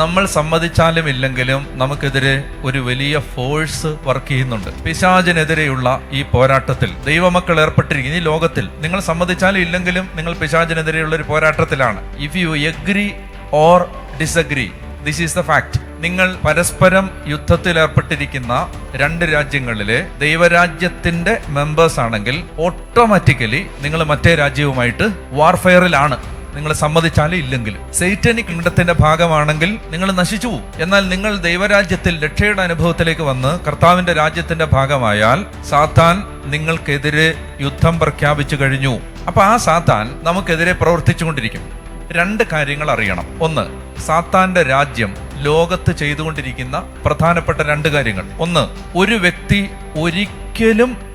നമ്മൾ സമ്മതിച്ചാലും ഇല്ലെങ്കിലും നമുക്കെതിരെ ഒരു വലിയ ഫോഴ്സ് വർക്ക് ചെയ്യുന്നുണ്ട്. പിശാചിനെതിരെയുള്ള ഈ പോരാട്ടത്തിൽ ദൈവമക്കൾ ഏർപ്പെട്ടിരിക്കുന്ന. ഈ ലോകത്തിൽ നിങ്ങൾ സമ്മതിച്ചാലും ഇല്ലെങ്കിലും നിങ്ങൾ പിശാചിനെതിരെയുള്ള ഒരു പോരാട്ടത്തിലാണ്. If you agree or disagree this is the fact നിങ്ങൾ പരസ്പരം യുദ്ധത്തിൽ ഏർപ്പെട്ടിരിക്കുന്ന രണ്ട് രാജ്യങ്ങളിലെ ദൈവരാജ്യത്തിന്റെ മെമ്പേഴ്സ് ആണെങ്കിൽ ഓട്ടോമാറ്റിക്കലി നിങ്ങൾ മറ്റേ രാജ്യവുമായിട്ട് വാർഫെയറിലാണ് നിങ്ങൾ സമ്മതിച്ചാലും ഇല്ലെങ്കിലും. സൈറ്റനിക് കിങ്ഡത്തിന്റെ ഭാഗമാണെങ്കിൽ നിങ്ങൾ നശിച്ചു പോകും എന്നാൽ നിങ്ങൾ ദൈവരാജ്യത്തിൽ രക്ഷയുടെ അനുഭവത്തിലേക്ക് വന്ന് കർത്താവിന്റെ രാജ്യത്തിന്റെ ഭാഗമായാൽ സാത്താൻ നിങ്ങൾക്കെതിരെ യുദ്ധം പ്രഖ്യാപിച്ചു കഴിഞ്ഞു. അപ്പൊ ആ സാത്താൻ നമുക്കെതിരെ പ്രവർത്തിച്ചുകൊണ്ടിരിക്കും. രണ്ട് കാര്യങ്ങൾ അറിയണം. ഒന്ന് സാത്താന്റെ രാജ്യം ലോകത്ത് ചെയ്തുകൊണ്ടിരിക്കുന്ന പ്രധാനപ്പെട്ട രണ്ട് കാര്യങ്ങൾ. ഒന്ന് ഒരു വ്യക്തി ഒരിക്കലും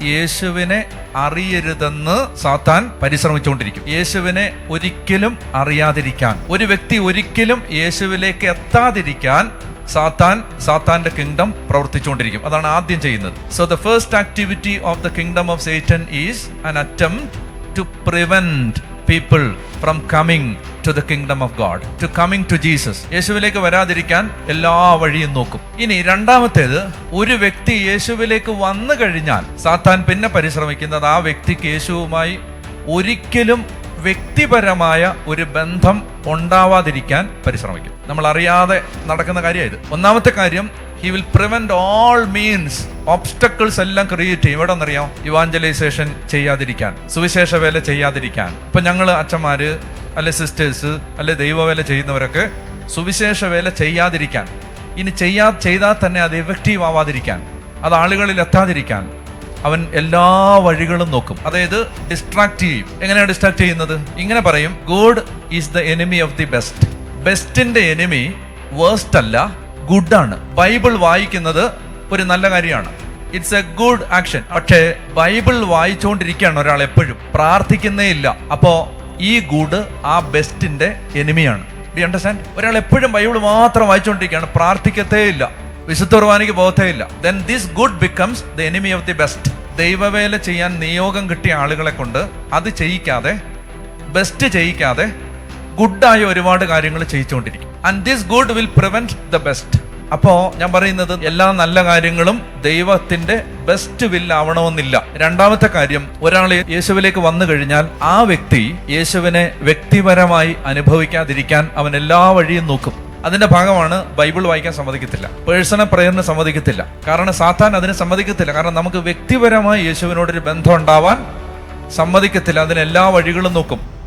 യേശുവിനെ അറിയരുതെന്ന് സാത്താൻ പരിശ്രമിച്ചുകൊണ്ടിരിക്കും. യേശുവിനെ ഒരിക്കലും അറിയാതിരിക്കാൻ ഒരു വ്യക്തി ഒരിക്കലും യേശുവിലേക്ക് എത്താതിരിക്കാൻ സാത്താൻ സാത്താന്റെ കിങ്ഡം പ്രവർത്തിച്ചുകൊണ്ടിരിക്കും. അതാണ് ആദ്യം ചെയ്യുന്നത്. So the first activity of the kingdom of Satan is an attempt to prevent people from coming to the kingdom of God to coming to Jesus യേശുവിലേക്ക് വരാതിരിക്കാൻ എല്ലാ വഴിയും നോക്കും. ഇനി രണ്ടാമത്തേത് ഒരു വ്യക്തി യേശുവിലേക്ക് വന്നു കഴിഞ്ഞാൽ സാത്താൻ പിന്നെ പരിശ്രമിക്കുന്നത് ആ വ്യക്തിക്ക് യേശുവുമായി ഒരിക്കലും വ്യക്തിപരമായ ഒരു ബന്ധം ഉണ്ടാവാതിരിക്കാൻ പരിശ്രമിക്കും. നമ്മൾ അറിയാതെ നടക്കുന്ന കാര്യമായത്. ഒന്നാമത്തെ കാര്യം he will prevent all means obstacles എല്ലാം ക്രിയേറ്റ് ചെയ്യും. എവിടെ എന്നറിയാം ഇവാഞ്ചലൈസേഷൻ ചെയ്യാതിരിക്കാൻ സുവിശേഷ വേല ചെയ്യാതിരിക്കാൻ. ഇപ്പൊ ഞങ്ങൾ അച്ഛന്മാര് അല്ലെ സിസ്റ്റേഴ്സ് അല്ലെ ദൈവവേല ചെയ്യുന്നവരൊക്കെ സുവിശേഷ വേല ചെയ്യാതിരിക്കാൻ. ഇനി ചെയ്യാ ചെയ്താൽ തന്നെ അത് എഫക്റ്റീവ് ആവാതിരിക്കാൻ. അത് ആളുകളിൽ എത്താതിരിക്കാൻ. അവൻ എല്ലാ വഴികളും നോക്കും. അതായത് ഡിസ്ട്രാക്ട് ചെയ്യും. എങ്ങനെയാണ് ഡിസ്ട്രാക്ട് ചെയ്യുന്നത്? ഇങ്ങനെ പറയും good is the enemy of the best ബെസ്റ്റിന്റെ enemy waste അല്ല ഗുഡ് ആണ്. ബൈബിൾ വായിക്കുന്നത് ഒരു നല്ല കാര്യമാണ്. ഇറ്റ്സ് എ ഗുഡ് ആക്ഷൻ പക്ഷേ ബൈബിൾ വായിച്ചുകൊണ്ടിരിക്കുകയാണ് ഒരാൾ എപ്പോഴും. പ്രാർത്ഥിക്കുന്നേ ഇല്ല. അപ്പോ ഈ ഗുഡ് ആ ബെസ്റ്റിന്റെ എനിമിയാണ്. ഡി അണ്ടർസ്റ്റാൻഡ് ഒരാൾ എപ്പോഴും ബൈബിൾ മാത്രം വായിച്ചുകൊണ്ടിരിക്കുകയാണ്. പ്രാർത്ഥിക്കത്തേ ഇല്ല. വിശുദ്ധ കുർബാനയ്ക്ക് പോകത്തേ ഇല്ല. Then this good becomes the enemy of the best ദൈവവേല ചെയ്യാൻ നിയോഗം കിട്ടിയ ആളുകളെ കൊണ്ട് അത് ചെയ്യിക്കാതെ ബെസ്റ്റ് ചെയ്യിക്കാതെ ഗുഡായ ഒരുപാട് കാര്യങ്ങൾ ചെയ്യിച്ചുകൊണ്ടിരിക്കും. And this good will prevent the best അപ്പോ ഞാൻ പറയുന്നത് എല്ലാ നല്ല കാര്യങ്ങളും ദൈവത്തിന്റെ ബെസ്റ്റ് വിൽ ആവണമെന്നില്ല. രണ്ടാമത്തെ കാര്യം ഒരാൾ യേശുവിലേക്ക് വന്നു കഴിഞ്ഞാൽ ആ വ്യക്തി യേശുവിനെ വ്യക്തിപരമായി അനുഭവിക്കാതിരിക്കാൻ അവൻ എല്ലാ വഴിയും നോക്കും. അതിന്റെ ഭാഗമാണ് ബൈബിൾ വായിക്കാൻ സമ്മതിക്കത്തില്ല. പേഴ്സണൽ പ്രയറിന് സമ്മതിക്കത്തില്ല. കാരണം സാത്താൻ അതിന് സമ്മതിക്കത്തില്ല. കാരണം നമുക്ക് വ്യക്തിപരമായി യേശുവിനോടൊരു ബന്ധം ഉണ്ടാവാൻ സമ്മതിക്കത്തില്ല. അതിന് എല്ലാ വഴികളും നോക്കും.